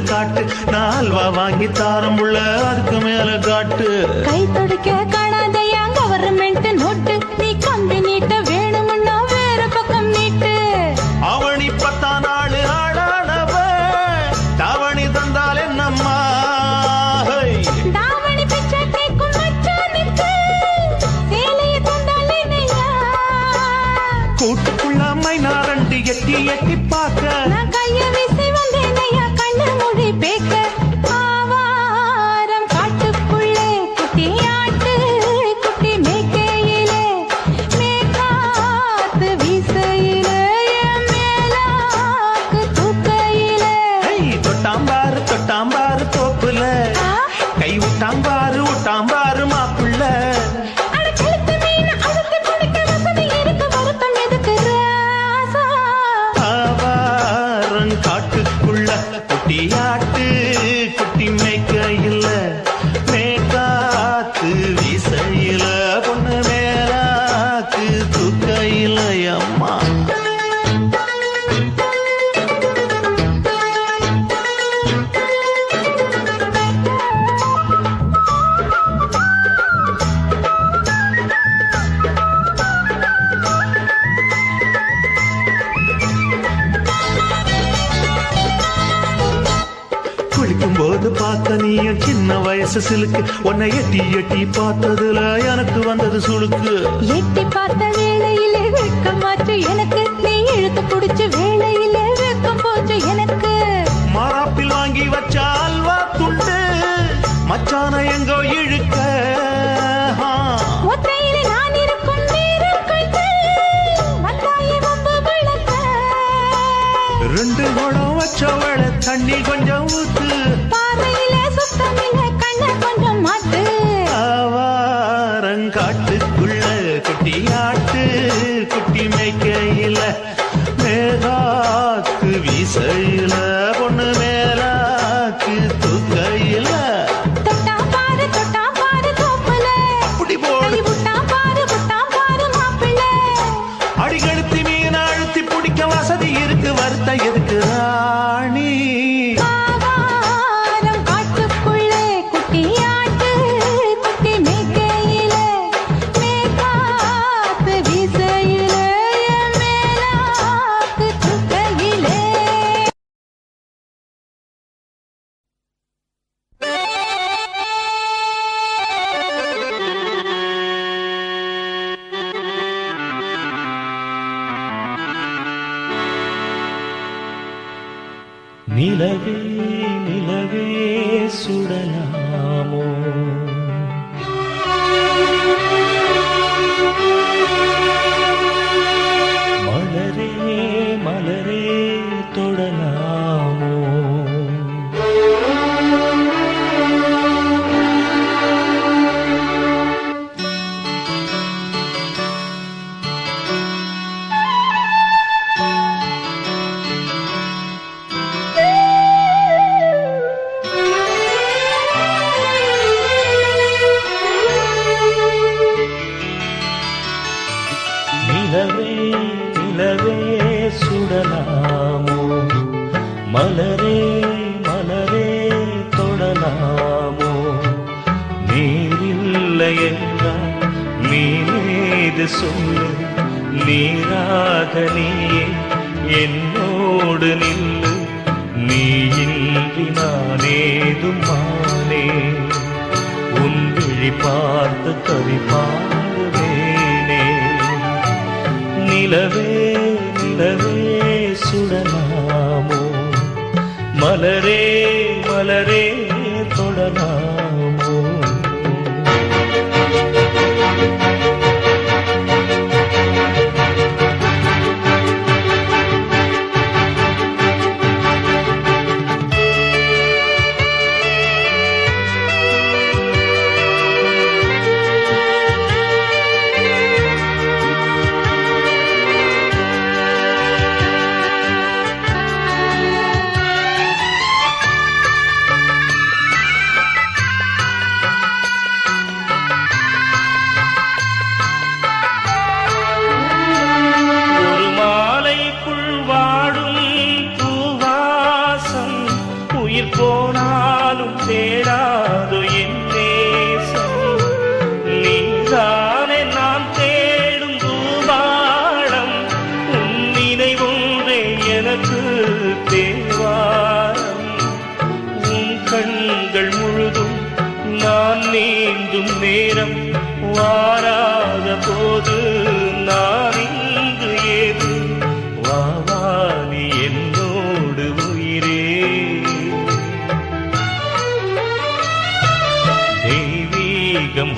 காசு காட்டு. நால்வா வாங்கி தாரம் உள்ள அதுக்கு மேல காட்டு. கை துடிக்க காணாதையா கவர்மெண்ட் நோட்டு. நீ கம்பி நீட்ட வேணும்னா வேற பக்கம் நீட்டு. அவன் இப்பத்தான் நாலு ஆளானவ தாவணி தந்தால் என்னம்மா? கூட்டுக்குள்ள மைனா ரெண்டு எட்டி எட்டி பார்க்க. நான் கையை வீசி வந்தேனையா? சிலுக்கு. உன்னை எட்டி எட்டி பார்த்ததுல எனக்கு வந்தது சுளுக்கு. எட்டி பார்த்த நீராக நீயே என்னோடு நில்லு. நீயின்றி நானேதும் மானே. உன் விழி பார்த்து கவி பாடுவேனே. நிலவே நிலவே சுடலாமோ. மலரே மலரே தொடலாம். கண்கள் முழுதும் நான் நீந்தும் நேரம் வாராத போது நான் இங்கு ஏது? வாவானி என்னோடு உயிரே. தெய்வீகம்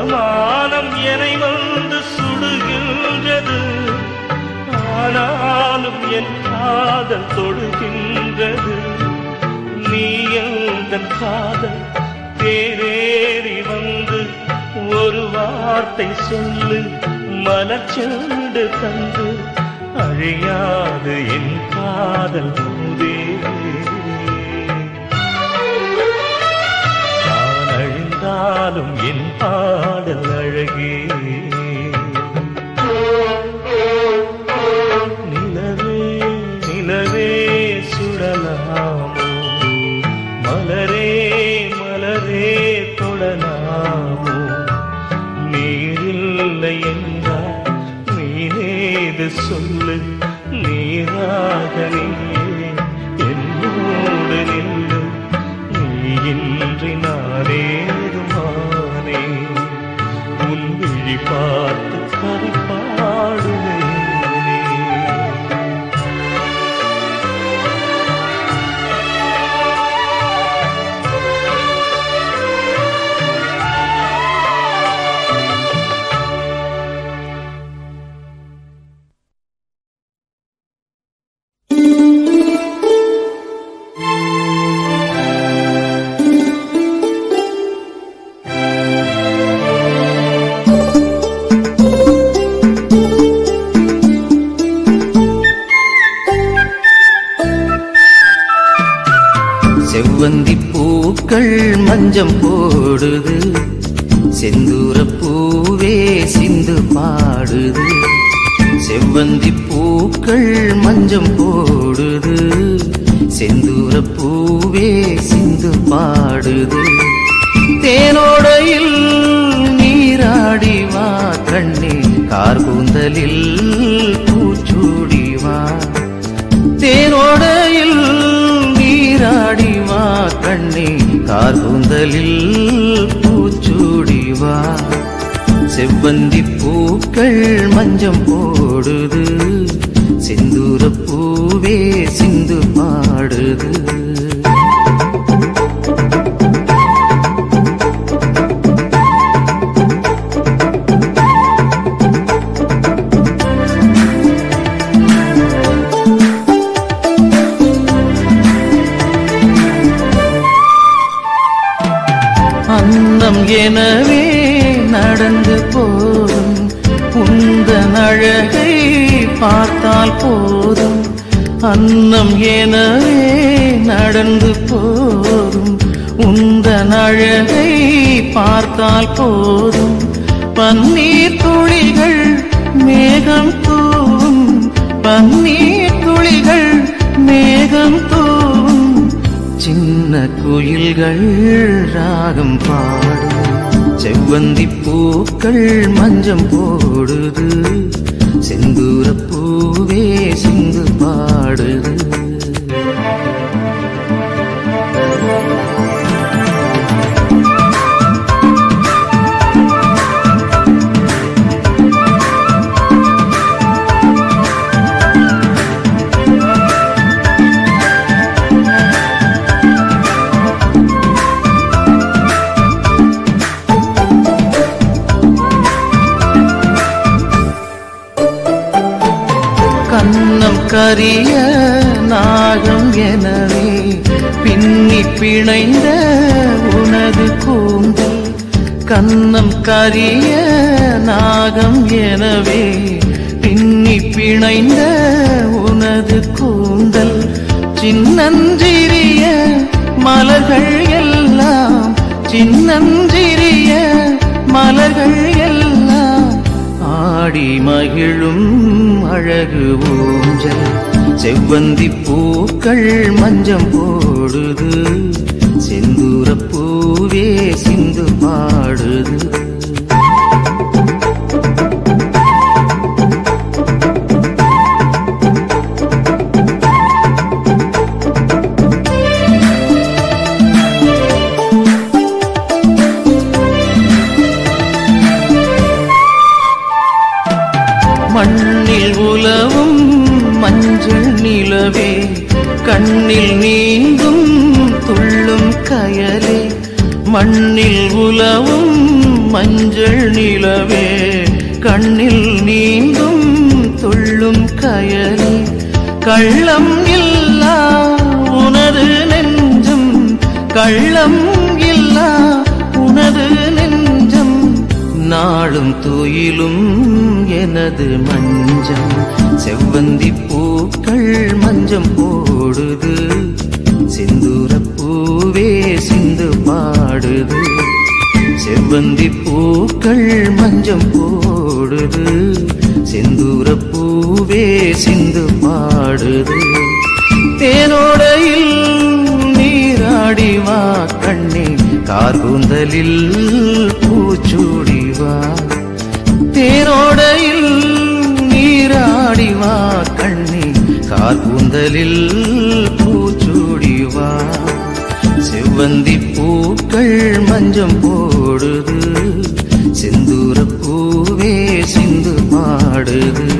அவமானம் என்னை வந்து சுடுகின்றது. ஆனாலும் என் காதல் தொடுகின்றது. நீ எந்த காதல்? தேரேறி வந்து ஒரு வார்த்தை சொல்லு. மலச்செண்டு தந்து அழியாது என் காதல். பாடினாலும் என் பாடல் அழகே. நிலவே நிலவே சுடலாமோ? மலரே மலரே தொடலாமோ? நீரில்லை என்றால் நீரேது சொல்லு நீராக நீயே என்னோடு நின்று நீ நானேதுமானே மஞ்சம் போடுது. செந்தூர பூவே சிந்து பாடுது. செவ்வந்தி பூக்கள் மஞ்சம் போடுது. செந்தூர பூவே சிந்து பாடுது. தேனோடையில் நீராடி வா கண்ணே கார்கூந்தலில் கடலில் பூச்சூடிவா செவ்வந்தி பூக்கள் மஞ்சம் போடுது. சிந்தூர பூவே சிந்து பாடுது. நடந்து போதும். உந்தன் அழகை பார்த்தால் போதும். அன்னம் எனவே நடந்து போதும். உந்தன் அழகை பார்த்தால் போதும். பன்னீர் துளிகள் மேகம் தூவும். பன்னீர் துளிகள் மேகம் தூவும். சின்ன குயில்கள் ராகம் பாடும். செவ்வந்தி பூக்கள் மஞ்சம் போடுது. செந்தூர பூவே சிந்து பாடுது. கரிய நாகம் எனவே பின்னி பிணைந்த உனது கூந்தல். கண்ணம் கரிய நாகம் எனவே பின்னி பிணைந்த உனது கூந்தல். சின்னஞ்சிறிய மலர்கள் எல்லாம் சின்னஞ்சிறிய மலர்கள் எல்லாம் ஆடி மகிழும் அழகு ஊஞ்சல் செவ்வந்தி பூக்கள் மஞ்சம் போடுது. செந்தூர பூவே சிந்து பாடுது. மண்ணில் உலவும் மஞ்சள் நிலவே கண்ணில் நீங்கும் துள்ளும் கயலே மண்ணில் உலவும் மஞ்சள் நிலவே கண்ணில் நீங்கும் துள்ளும் கயலே. கள்ளம் இல்லா உனது நெஞ்சம் கள்ளம் நாளும் துயிலும் எனது மஞ்சம். செவ்வந்தி பூக்கள் மஞ்சம் போடுது. செந்தூர பூவே சிந்து பாடுது. செவ்வந்தி பூக்கள் மஞ்சம் போடுது. செந்தூர பூவே சிந்து பாடுது. தேனோடையில் நீராடிவா கண்ணே. கார்கூந்தலில் பூச்சூடிவா. தேரோடையில் நீராடிவா. கண்ணி கார்கூந்தலில் பூச்சூடிவா. செவ்வந்தி பூக்கள் மஞ்சம் போடுது. செந்தூர பூவே சிந்து பாடுது.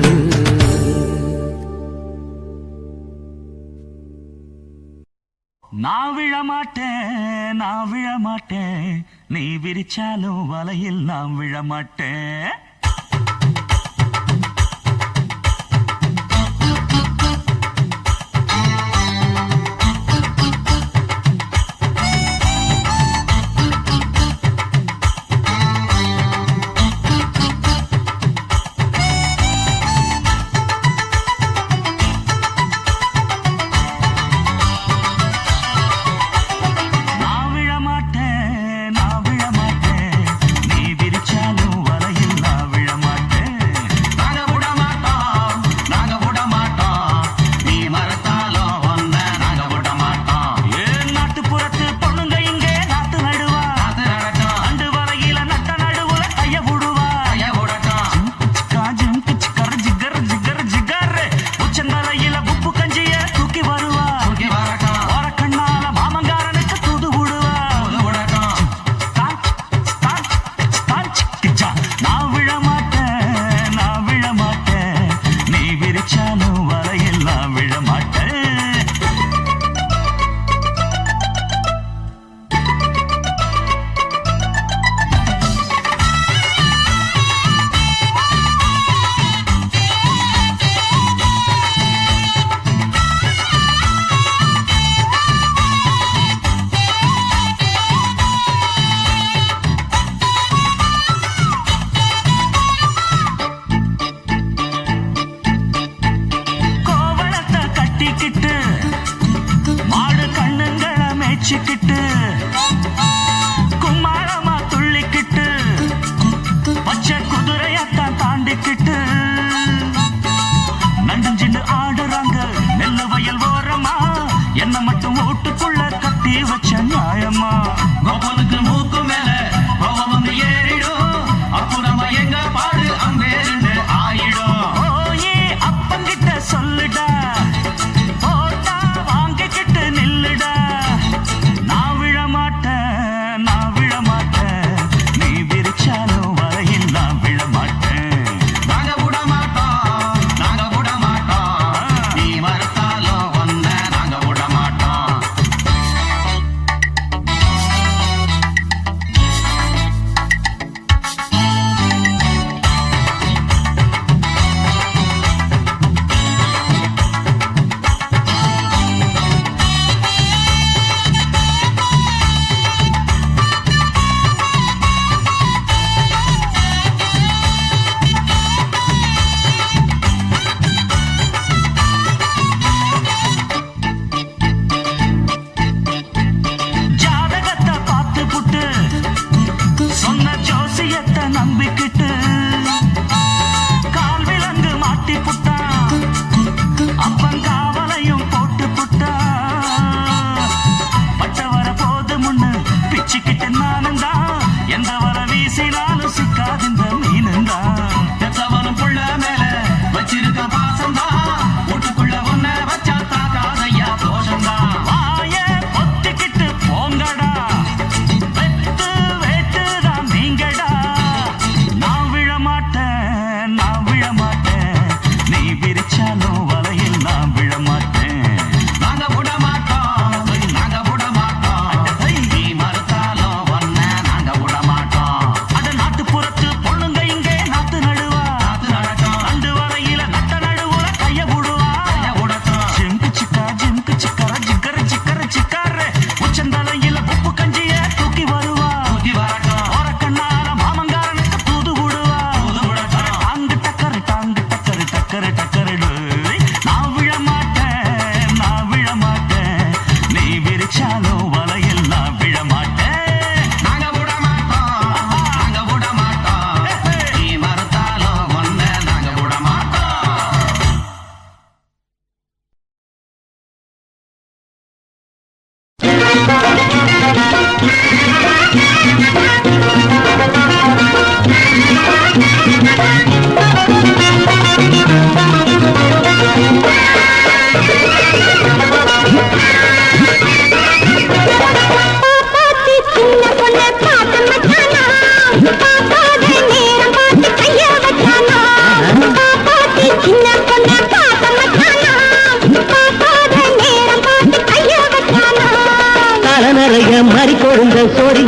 நான் விழமாட்டேன் நான் விழமாட்டேன். நீ விரிச்சாலும் வலையில் நான் விழமாட்டேன்.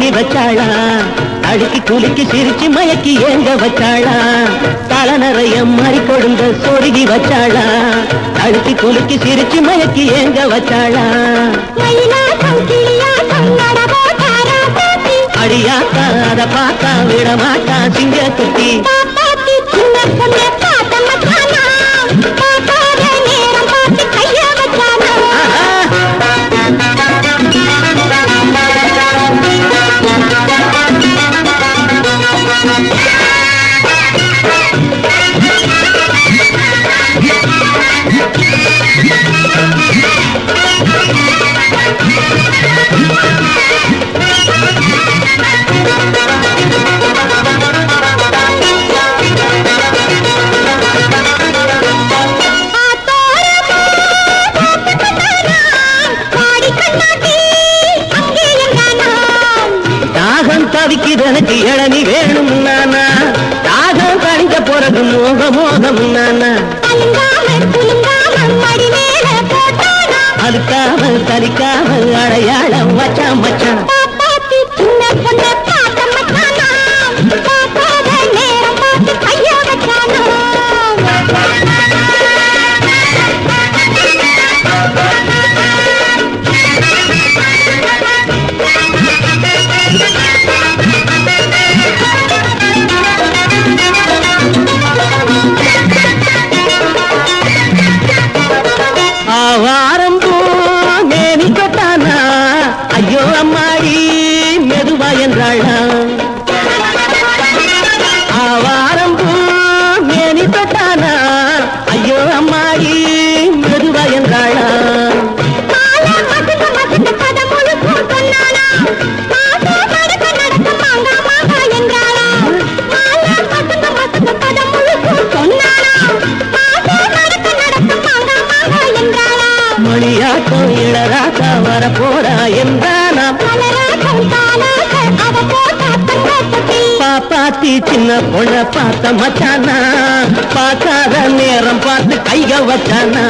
அள்ளி வச்சாளா? அழுக்கி குலுக்கி சிரிச்சு மயக்கி ஏங்க வச்சாளா? தலை நிறைய மாறி கொடுந்த சொருகி வச்சாளா? அழுக்கி குலுக்கி சிரிச்சு மயக்கி ஏங்க வச்சாளா? அடியாத்தா அதை பார்த்தா விட மாட்டா சிங்க குட்டி. அதுக்காக தலிக்காக அடையாளம் மச்சான் மச்சான் பார்த்த மச்சானா? பார்க்காத நேரம் பார்த்து கைக வச்சானா?